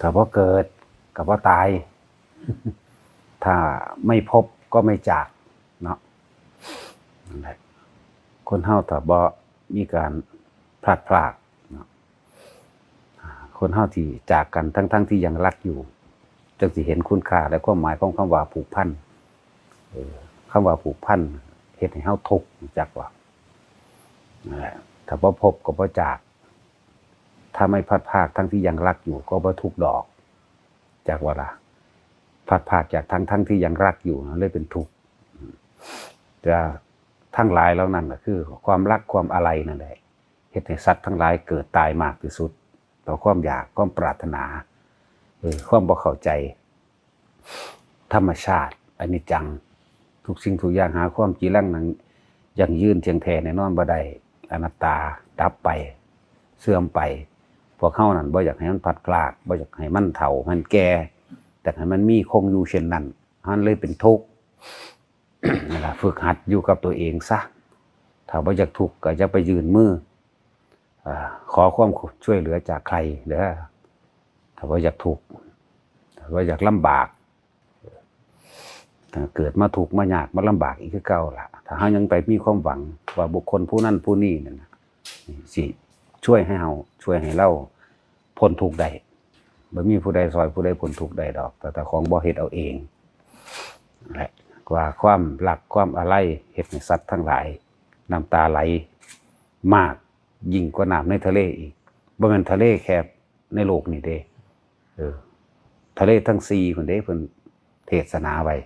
ถ้าพอเกิดกับว่าตาย ถ้าไม่พบก็ไม่จากเนาะนั่นแหละคนเฮาถ้าบ่มีการพลาดพลาดเนาะคนเฮาที่จากกันทั้งๆทที่ยังรักอยู่จึงสิเห็นคุณค่าและความหมายของคำว่าผูกพันเออคำว่าผูกพันเฮ็ดให้เฮาทุกข์จักว่านะถ้าบ่พบก็บ่จาก ถ้าไม่พัดภาคทั้งที่ยังรักอยู่ก็บ่ทุกดอก จากวาล่ะพัดภาคจากทั้งทั้งที่ยังรักอยู่นะเลยเป็นทุกข์จะทั้งหลายแล้วนั่นก็คือ ความรักความอะไรนั่นแหละเหตุให้สัตว์ทั้งหลายเกิดตายมากที่สุด ต่อความอยากความปรารถนาเออความบ่เข้าใจ ธรรมชาติอนิจจัง ทุกสิ่งทุกอย่างหา ความจีรังนั้นยังยืนเทียงแท้แน่นอนบ่ได้อนัตตาดับไป เสื่อมไป พวกเขานั่นบ่อยากให้มันพัดกลากบ่อยากให้มันเฒ่ามันแก่แต่ให้มันมีคงอยู่เช่นนั้นมันเลยเป็นทุกข์นั่นล่ะฝึกหัดอยู่กับตัวเองซะถ้าบ่อยากทุกข์ก็จะไปยืนมืออขอความช่วยเหลือจากใครเด้อถ้าบ่อยากทุกข์ถ้าบ่อยากลำบากเกิดมาถูกมายากมาลำบากอีกคือเก่าล่ะ ถ้าเฮายังไปมีความหวังว่าบุคคลผู้นั้นผู้นี้นั่นสิช่วยให้เฮาช่วยให้เรา พ้นทุกข์ได้บ่มีผู้ใดซอยผู้ใดพ้นทุกข์ได้ดอก แต่แต่ของบ่เฮ็ดเอาเองแหละกว่าความรักความอะไรเฮ็ดให้สัตว์ทั้งหลายน้ำตาไหลมากยิ่งกว่าน้ำในทะเลอีกบ่แม่นทะเลแคบในโลกนี่เด้เออ ทะเลทั้งสี่คนเด้เพิ่นเทศนาไว้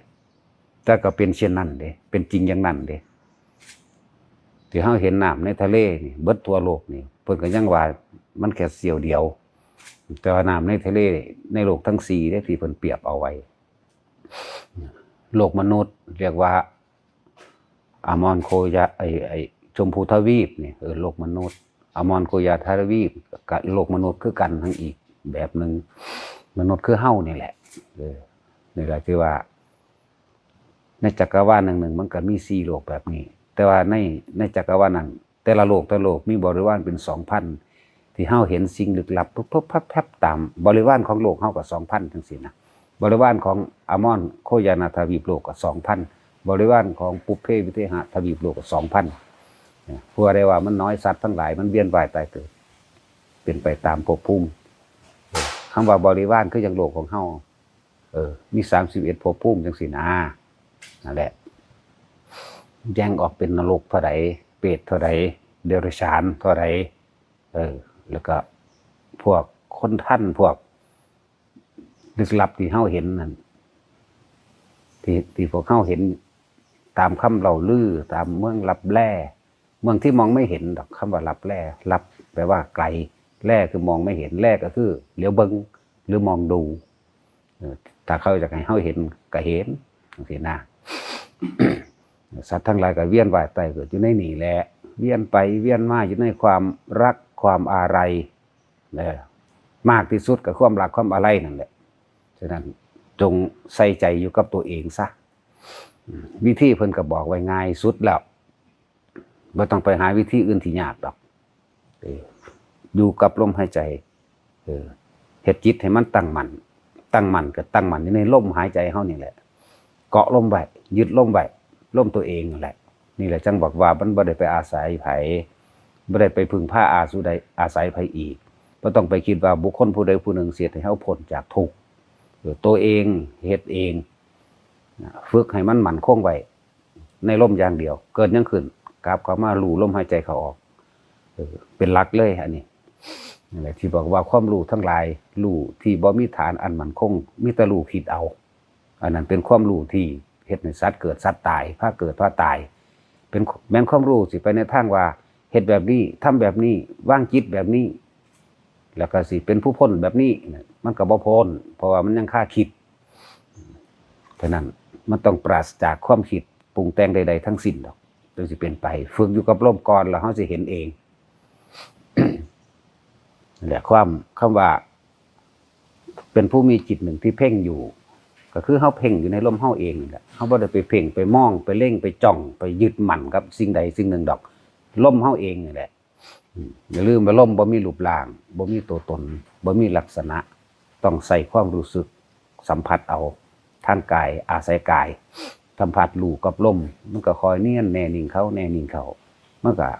แต่ก็เป็นเช่นนั้นเด้เป็นจริงอย่างนั้นเด้ที่เฮาเห็นน้ำในทะเลนี่เบิดทั่วโลกนี่เพิ่นก็ยังว่ามันแค่เสี้ยวเดียว แต่ว่าน้ำในทะเลในโลกทั้งสี่เด้ที่เพิ่นเปรียบเอาไว้ โลกมนุษย์ เรียกว่า อามอนโคยาไอไอชมพูทวีปนี่เออโลกมนุษย์ อามอนโคยาทวีปกับโลกมนุษย์คือกันทั้งอีกแบบหนึ่งมนุษย์คือเฮ้านี่แหละเออนี่แหละที่ว่า ในจักรวาลหนึ่งหนึ่งมันก็มีสี่โลกแบบนี้ แต่ว่าในในจักรวาลนั้นแต่ละโลกแต่ละโลกมีบริวารเป็นสองพัน ที่เฮาเห็นสิ่งลึกลับปุ๊บปุ๊บพับพับตามบริวารของโลกเฮาก็สองพันทั้งสิ้นนะบริวารของอามอนโคยานาทวีปโลกก็สองพันบริวารของปุเพวิเทหะทวีปโลกก็สองพันผู้ใดว่ามันน้อยสัตว์ทั้งหลายมันเวียนว่ายตายเกิดเป็นไปตามภพภูมิเออคำว่าบริวารคือย่างโลกของเฮาเออ มีสามสิบเอ็ดภพภูมิจังสินะนั่นแหละแยงออกเป็นนรกเท่าไรเปรตเท่าไรเดรัจฉานเท่าไรเออ แล้วก็พวกคนท่านพวกลึกลับที่เฮาเห็นนั่นที่ที่พวกเฮาเห็น ตามคำเล่าลือ ตามเมืองลับแร่เมืองที่มองไม่เห็นดอกคำว่าลับแร่ลับแปลว่าไกลแร่คือมองไม่เห็นแร่ก็คือเหลียวเบิงหรือมองดูถ้าเขาจะให้เฮาเห็นก็เห็นจังซี่นะสัตว์ทั้งหลายก็เวียนว่ายตายเกิดอยู่ในนี่แหละ เวียนไปเวียนมาอยู่ในความรัก ความอาลัยนะมากที่สุดกับความรักความอาลัยนั่นแหละฉะนั้นจงใส่ใจอยู่กับตัวเองซะวิธีเพิ่นก็บอกไว้ง่ายสุดแล้วไม่ต้องไปหาวิธีอื่นที่ยากดอกอยู่กับลมหายใจเออเฮ็ดจิตให้มันตั้งมั่นตั้งมั่นก็ตั้งมั่นอยู่ในลมหายใจเฮานี่แหละ เกาะลมไว้ยึดลมไว้ลมตัวเองนั่นแหละ นี่แหละจังบอกว่ามันบ่ได้ไปอาศัยไผ บ่ได้ไปพึ่งผ้าอาสุใดอาศัยไผอีกบ่ต้องไปคิดว่าบุคคลผู้ใดผู้หนึ่งเสียให้เฮาพ้นจากทุกข์เออตัวเองเฮ็ดเองฝึกให้มันหมั่นคงไว้ในลมอย่างเดียว เกิดยังขึ้นกลับเขามารู้ลมหายใจเขาออกเอเป็นหลักเลยอันนี้นี่แหละที่บอกว่าความรู้ทั้งหลายรู้ที่บ่มีฐานอันมั่นคงมีแต่รู้คิดเอา อันนั้นเป็นความรู้ที่เฮ็ดให้สัตว์เกิดสัตว์ตายผ้าเกิดผ้าตาย เป็นแม่นความรู้สิไปในทางว่า เฮ็ดแบบนี้ทำแบบนี้ว่างจิตแบบนี้ แล้วก็สิเป็นผู้พ้นแบบนี้มันก็บ่พ้นเพราะว่ามันยังค่าคิดฉะนั้นมันต้องปราศจากความคิดปรุงแต่งใด ๆ ทั้งสิ้นดอกจึงสิเป็นไป ฝึกอยู่กับลมก่อนแล้วเฮาสิเห็นเองนั่แหละความคำว่า เป็นผู้มีจิตหนึ่งที่เพ่งอยู่ ก็คือเฮาเพ่งอยู่ในลมเฮาเองนี่แหละเฮาบ่ได้ไปเพ่งไปมองไปเล่งไปจ้องไปยึดมั่นกับสิ่งใดสิ่งหนึ่งดอก ลมเฮาเองนี่แหละอย่าลืมว่าลมบ่มีรูปร่างบ่มีตัวตนบ่มีลักษณะ ต้องใส่ความรู้สึกสัมผัสเอาทางกายอาศัยกายสัมผัสลูกกับลมมันก็คอยเนียนแน่นิ่งเขาแน่นิ่งเขามันก็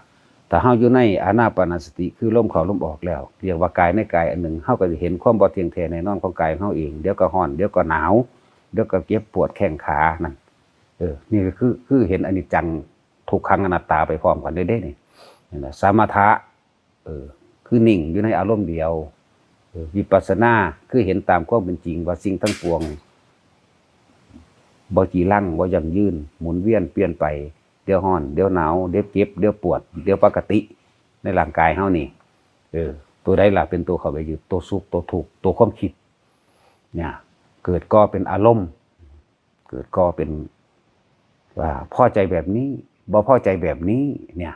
ถ้าเฮาอยู่ในอานาปานสติคือลมเขาลมออกแล้วเรียกว่ากายในกายอันหนึ่งเฮาก็จะเห็นความบ่เที่ยงแท้แน่นอนของกายของเฮาเองเดี๋ยวก็ร้อนเดี๋ยวก็หนาวเดี๋ยวก็เจ็บปวดแข้งขานั่นเออนี่ก็คือคือเห็นอนิจจัง ทุกขังอนัตตาไปพร้อมกันได้เด้นี่นะสมถะเออคือนิ่งอยู่ในอารมณ์เดียววิปัสสนาคือเห็นตามความเป็นจริงว่าสิ่งทั้งปวงบ่จีรั่งบ่ยังยืนหมุนเวียนเปลี่ยนไปเดี๋ยวร้อนเดี๋ยวหนาวเดี๋ยวเจ็บเดี๋ยวปวด เดี๋ยวปกติ ในร่างกายเฮานี่เออตัวใดล่ะเป็นตัวเข้าไปอยู่ตัวสุขตัวทุกตัวความคิดเนี่ยเกิดก็เป็นอารมณ์ เกิดก็เป็นว่าพอใจแบบนี้ บ่พอใจแบบนี้เนี่ย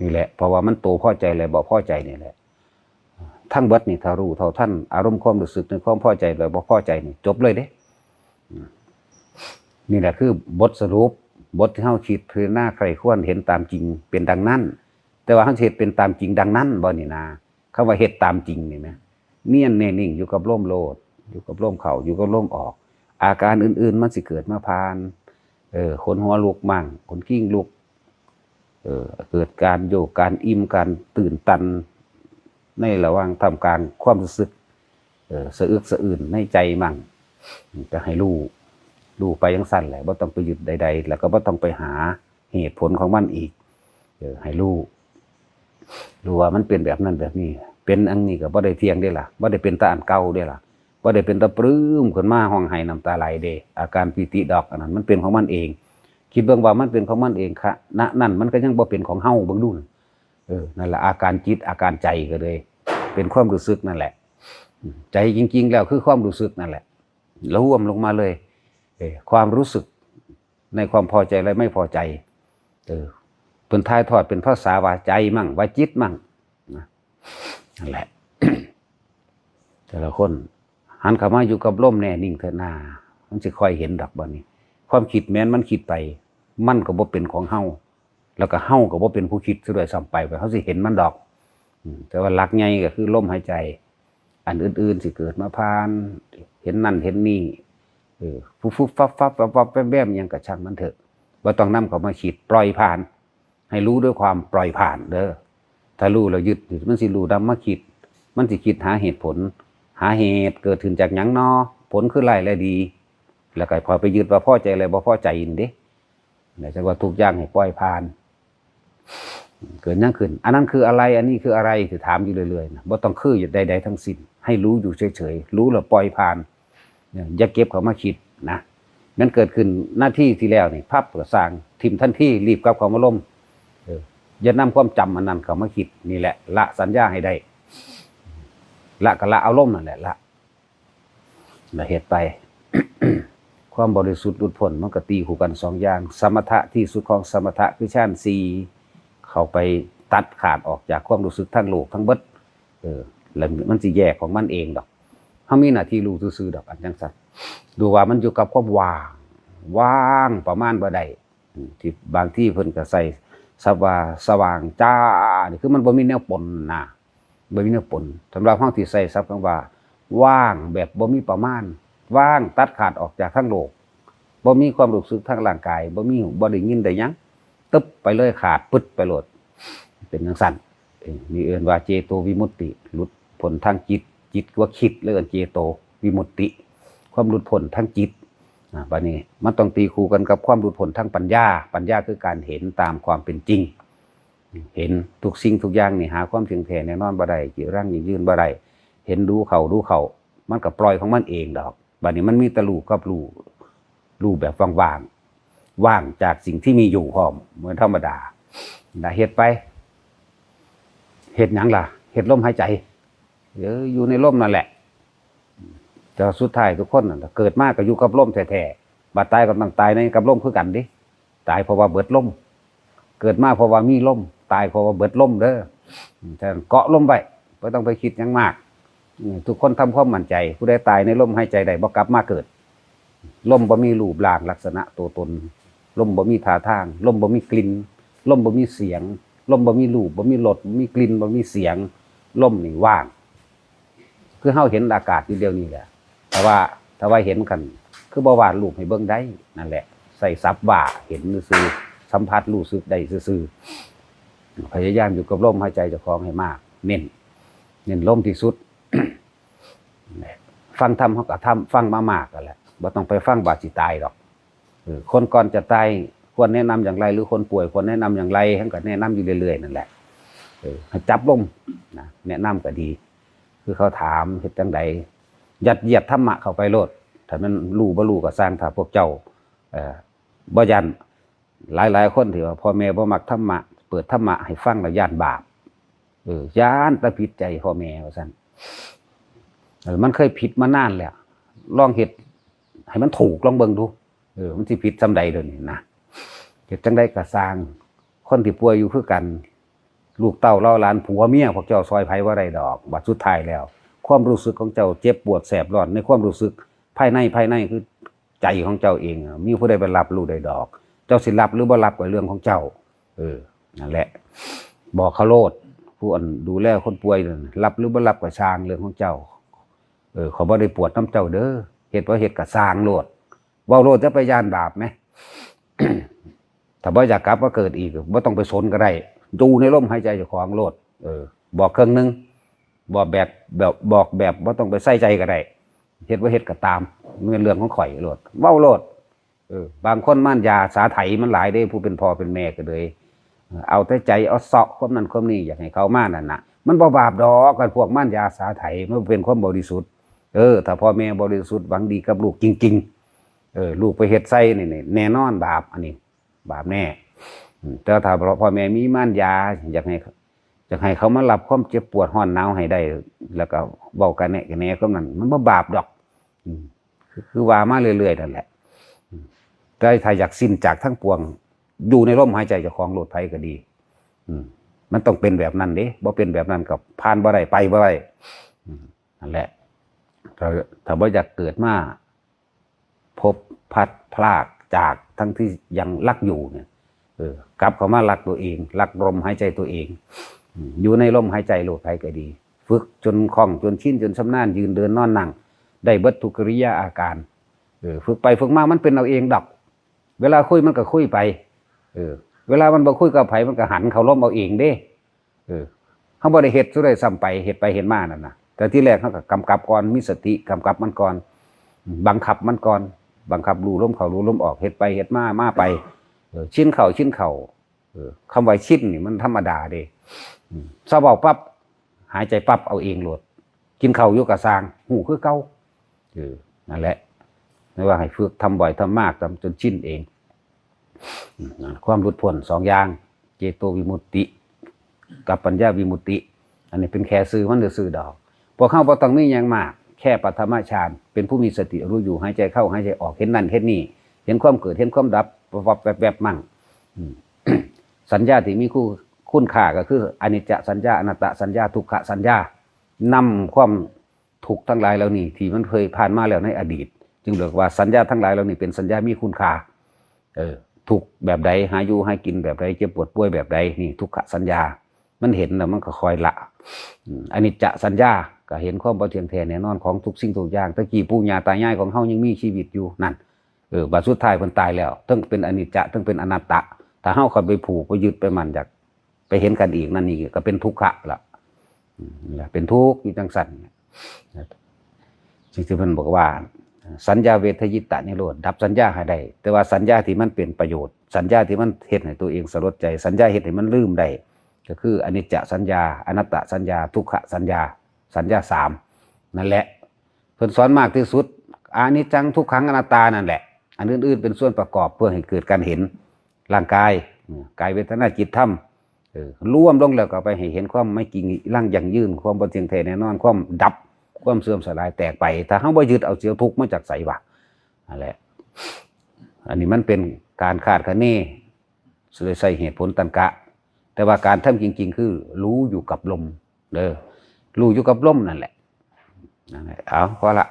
นี่แหละ เพราะว่ามันโตพอใจเลยบ่พอใจนี่แหละทั้งเบิดนี่ถ้ารู้เท่าท่านอารมณ์ความรู้สึกในความพอใจเลยบ่พอใจนี่ จบเลยเด้นี่แหละคือบทสรุปบทที่เฮาคิดคือหน้าใครควรเห็นตามจริงเป็นดังนั้น แต่ว่าเฮาสิเฮ็ดเป็นตามจริงดังนั้นบ่นี่นาคำว่าเฮ็ดตามจริงนี่แหมเนียนแน่นิ่งอยู่กับลมโลด อยู่กับลมเข้าอยู่กับลมออก อาการอื่น ๆ มันสิเกิดมาพาน เออขนหัวลุกมั่งขนกิ้งลุกเออเกิดการโยกการอิ่มการตื่นตัน ในระหว่างทำการความรู้สึกเออสะอึกสะอื่นในใจมั่งจะให้รู้ดูไปยังสั้นแหละว่าต้องไปหยุดใด ๆ แล้วก็ว่าต้องไปหาเหตุผลของมันอีกเออให้รู้รู้ว่ามันเป็นแบบนั้นแบบนี้ เป็นอันนี้ก็บ่ได้เที่ยงได้ล่ะบ่ได้เป็นตาอันเก่าได้ล่ะ บ่ได้เป็นตะปลื้มขึ้นมาห้องไห้น้ำตาไหลเด้อาการปิติดอกอันนั้น มันเป็นของมันเอง คิดเบิ่งว่ามันเป็นของมันเองค่ะณนั่นมันก็ยังบ่เป็นของเฮาเบิ่งดูน่ะเออนั่นแหละอาการจิตอาการใจก็เลย เป็นความรู้สึกนั่นแหละ ใจจริง ๆ แล้วคือความรู้สึกนั่นแหละแล้วรวมลงมาเลยเออความรู้สึกในความพอใจและไม่พอใจ เออเป็นทายทอดเป็นภาษาวาใจมั่งวาจิตมั่งนะนั่นแหละ แต่ละคน หันเข้ามาอยู่กับร่มแน่นิ่งเถอะนามันจะค่อยเห็นดอกบ่นี้ ความคิดแม้นมันคิดไป มันก็บ่เป็นของเฮาแล้วก็เฮาก็บ่เป็นผู้คิดซะด้วยซ้ำไปไปเขาสิเห็นมันดอกแต่ว่าหลักใหญ่ก็คือลมหายใจ อันอื่นๆสิเกิดมาพาน เห็นนั่นเห็นนี่เออฟุบฟุบฟับฟับฟับฟับแวบแวบหยังกระช่างมันเถอะว่าต้องนํเขามาขีดปล่อยผ่าน ให้รู้ด้วยความปล่อยผ่านเด้อถ้ารู้แล้วยึดมันสิรู้ดำมาคิดมันสิคิดหาเหตุผล หาเหตุเกิดขึ้นจากหยังนอผลคือไรและดี แล้วก็พอไปยึดว่าพอใจอะไรบ่พ่อใจอินเด้แต่จะว่าทุกอย่างให้ปล่อยผ่าน เกิดหยังขึ้น อันนั้นคืออะไร อันนี้คืออะไรถือถามอยู่เรื่อยๆนะบ่ต้องคืออยู่ใด ๆ ทั้งสิ้นให้รู้อยู่เฉยๆรู้แล้วปล่อยผ่านเนี่ยอย่าเก็บเขามาคิดนะงั้นเกิดขึ้นหน้าที่ที่แล้วนี่พับก็สร้างทิมทันที่รีบกลับเขามาล่มเอออย่านำความจำอันนั้นเขามาคิดนี่แหละ ละสัญญาให้ได้ ละก็ละเอาล่มนั่นแหละละละเหตุไป ความบริสุทธิ์หลุดพ้นมันก็ตีคู่กันสองอย่าง สมถะที่สุดของสมถะคือชั้นสี่เข้าไปตัดขาดออกจากความรู้สึกทั้งโลกทั้งเบิดเออแล้วมันสิแยกของมันเองดอกเขามีหน้าที่รู้ซื่อๆดอกอันจังสันดูว่ามันอยู่กับความว่างว่างประมาณบ่ได้ที่บางที่เพิ่นก็ใส่สว่าสว่างจ้านี่คือมันบ่มีแนวปนนะ บ่มีแนวปนสำหรับเฮาที่ใส่ศัพท์คำว่า ว่างแบบบ่มีประมาณ ว่างตัดขาดออกจากทั้งโลกบ่มีความรู้สึกทางร่างกายบ่มีหูบ่ได้ยินได้ยังตึ๊บไปเลยขาดปึ๊ดไปโลด เป็นจังซั่นมีเอิ้นว่าเจโตวิมุตติหลุดพ้นทางจิต จิตว่าคิดเรื่องเจโตวิมุตติ ความหลุดพ้นทางจิตอ่าบัดนี้มันต้องตีคู่กันกับความหลุดพ้นทางปัญญา ปัญญาคือการเห็นตามความเป็นจริง เห็นทุกสิ่งทุกอย่างนี่หาความเที่ยงแท้แน่นอนบ่ได้จิร่างยืนบ่ได้เห็นดูเขาดูเขามันก็ปล่อยของมันเองดอกบัดนี้มันมีตะลูกกับลูลูแบบว่างๆว่างจากสิ่งที่มีอยู่พร้อมเหมือนธรรมดานะเฮ็ดไปเฮ็ดหยังล่ะเฮ็ดลมหายใจเดี๋ยวอยู่ในร่มนั่นแหละแต่สุดท้ายทุกคนเกิดมากก็อยู่กับร่มแท้ๆบาดตายก็ต้องตายในกับร่มคือกันดิตายเพราะว่าเบิดร่มเกิดมาเพราะว่ามีร่ม ตายเพราะว่าเบิดร่มเด้อฉะนั้นเกาะร่มไว้ไม่ต้องไปคิดยังมาก ทุกคนทำความมั่นใจ ผู้ใดตายในร่มให้ใจใดบ่กลับมาเกิดร่มบ่มีรูปร่างลักษณะตัวตนร่มบ่มีท่าทางร่มบ่มีกลิ่นร่มบ่มีเสียงร่มบ่มีรูปบ่มีรสบ่มีกลิ่นบ่มีเสียงล่มนี่ว่าง คือเฮาเห็นอากาศอยู่เดียวนี้แหละแต่ว่าถ้าว่าเห็นกัน คือบ่วาดรูปให้เบิ่งได้นั่นแหละ ใส่ซับว่าเห็นซื่อสัมผัสรู้สึกได้ซื่อ พยายามอยู่กับลมหายใจเจ้าของให้มาก เน้นเน้นลมที่สุด ฟังธรรมเขาก็ทำฟังมามากกันแหละบ่ต้องไปฟังบาดสิตายหรอกคนก่อนจะตายควรแนะนำอย่างไร หรือคนป่วยควรแนะนำอย่างไรท่านก็แนะนำอยู่เรื่อยๆนั่นแหละจับลมนะแนะนำก็ดี คือเขาถามเฮ็ดจังใดยัดเยียดธรรมะเข้าไปโลดถ้ามันรู้บ่รู้ก็สร้างถ้าพวกเจ้าเอ่อบ่ยันหลายๆคนที่ว่าพ่อแม่บ่มักธรรมะ เปิดธรรมะให้ฟังแล้วย่านบาป เออย่านตะผิดใจพ่อแม่ว่าซั่นมันเคยผิดมานานแล้วลองเฮ็ดให้มันถูกลองเบิ่งดู เออ มันสิผิดซำใดเดี๋ยวนี้นะเฮ็ดจังได้ก็สร้าง คนที่ป่วยอยู่คือกัน ลูกเต้าเล่าหลานผัวเมียพวกเจ้าซอยไผว่าได้ดอกบัดสุดท้ายแล้ว ความรู้สึกของเจ้าเจ็บปวดแสบร้อนในความรู้สึกภายในภายในคือใจของเจ้าเองมีผู้ใดไปรับรู้ได้ดอก เจ้าสิรับหรือบ่รับก็เรื่องของเจ้า เออ นั่นแหละ บอกเขาโลดผู้อันดูแลคนป่วยนอนรับหรือบ่รับก็ช่างเรื่องของเจ้า เออเขาบ่ได้ปวดน้ำเจ้าเด้อเฮ็ดว่าเฮ็ดก็สร้างโลดเว้าโลดจะไปย่านบาปไหมถ้าบ่อยากกลับมาเกิดอีกบ่ต้องไปสนก็ได้ดูในลมหายใจเจ้าของโลด เออ บอกเครื่องหนึงบอกแบบแบบบอกแบบบ่าต้องไปใส่ใจก็ได้เฮ็ดว่าเฮ็ดก็ตามมันเป็นเรื่องของข่อยโลดเว้าโลดเออบางคนม่านยาสาไถมันหลายเด้ผู้เป็นพ่อเป็นแม่ก็เลย เอาแต่ใจเอาเสาะความนั้นความนี้อยากให้เขามานั่นนะมันบ่บาปดอกกันพวกม่านยาสาไถมันเป็นความบริสุทธิ์เออถ้าพ่อแม่บริสุทธิ์หวังดีกับลูกจริง ๆ เออ ลูกไปเฮ็ดไส้นี่นี่แน่นอนบาปอันนี้ บาปแน่แต่ถ้าพ่อแม่มีม่านยาอยากให้อยากให้เขามารับความเจ็บปวดห้อนหนาวให้ได้ แล้วก็เบากันแน่กันแน่ความนั้นมันบ่บาปดอกคือว่ามาเรื่อยๆนั่นแหละอืมแต่ถ้าอยากสิ้นจากทั้งปวง อยู่ในลมหายใจเจ้าของโลดภัยก็ดี อืม มันต้องเป็นแบบนั้นเด้บ่เป็นแบบนั้นกับผ่านบ่ได้ไปบ่ได้นั่นแหละถ้าถ้าบ่อยากเกิดมาพบพัดพลากจากทั้งที่ยังรักอยู่เนี่ยเออกลับเข้ามารักตัวเองรักลมหายใจตัวเอง อยู่ในลมหายใจโลดภัยก็ดี ฝึกจนคล่องจนชินจนชำนาญยืนเดินนอนนั่งได้บิดทุกริยาอาการเออฝึกไปฝึกมามันเป็นเอาเองดอก เวลาคุยมันก็คุยไป เออ เวลามันบ่คุยกับไผมันก็หันเขาล้มเอาเองเด้ เออเขาบ่ได้เฮ็ดสุดได้ซ้ำไปเฮ็ดไปเฮ็ดมานั่นนะแต่ที่แรกเขาก็กำกับก่อนมีสติกำกับมันก่อน บังคับมันก่อน บังคับรู้ลมเขารู้ลมออกเฮ็ดไปเฮ็ดมามาไปเออชิ้นเข่าชิ้นเข่าเออคำว่าชิ้นนี่มันธรรมดาเด้อืมซาเบาปั๊บหายใจปั๊บเอาเองโหลด กินเข่ายู่กับสร้าง หูคือเก่าเออนั่นแหละไม่ว่าให้ฝึกทำบ่อยทำมากทำจนชิ้นเอง ความหลุดพ้นสองอย่าง เจโตวิมุตติ กับปัญญาวิมุตติ อันนี้เป็นแค่ซื้อมันหรือซื้อดอกพวกเข้าบ่ต้องมีหยังมาก แค่ปัทมฌานเป็นผู้มีสติรู้อยู่หายใจเข้าหายใจออกเห็นนั่นเห็นนี่เห็นความเกิดเห็นความดับวับแบบแบบมั่งสัญญาที่มีคู่คุณค่าก็คืออนิจจสัญญาอนัตตสัญญาทุกขสัญญานำความถูกทั้งหลายเหล่านี้ที่มันเคยผ่านมาแล้วในอดีต จึงเรียกว่าสัญญาทั้งหลายเหล่านี้เป็นสัญญามีคุณค่าเออ ทุกแบบใดหาอยู่ให้กินแบบใดเจ็บปวดป่วยแบบใดนี่ทุกขสัญญา มันเห็นแล้วมันก็คอยละอืมอนิจจสัญญาก็เห็นความบ่เที่ยงแท้แน่นอนของทุกสิ่งทุกอย่างตะกี้ปู่ย่าตายายของเฮายังมีชีวิตอยู่นั่นเออบาดสุดท้ายเพิ่นตายแล้วทั้งเป็นอนิจจะทั้งเป็นอนัตตะ ถ้าเฮาเข้าไปผูกไปยึดไปมันจากไปเห็นกันอีกนั่นนี่ก็เป็นทุกขะละเป็นทุกข์อยู่จังสันสิ่งที่เพิ่นบอกว่า สัญญาเวทยิตะนิโรธดับสัญญาให้ได้แต่ว่าสัญญาที่มันเป็นประโยชน์ สัญญาที่มันเฮ็ดให้ตัวเองสลดใจ สัญญาเฮ็ดให้มันลืมได้ก็คืออนิจจสัญญา อนัตตสัญญา ทุกขสัญญา สัญญาสามนั่นแหละเพิ่นสอนมากที่สุดอานิจจังทุกขังอนัตตานั่นแหละ อันอื่นๆเป็นส่วนประกอบเพื่อให้เกิดการเห็นร่างกายกายเวทนาจิตธรรมเออรวมลงแล้วก็ไปให้เห็นความไม่จริงร่างอย่างยืนความบ่เที่ยงแท้แน่นอนความดับ ความเสื่อมสลายแตกไป ถ้าเฮาบ่ยึดเอาเสียวทุกข์มาจากไสวะนั่นแหละ อันนี้มันเป็นการคาดคะเนเลยใส่เหตุผลตันกะ แต่ว่าการทำจริง ๆ คือ รู้อยู่กับลมเด้อรู้อยู่กับลมนั่นแหละนั่นแหละเอาพอละ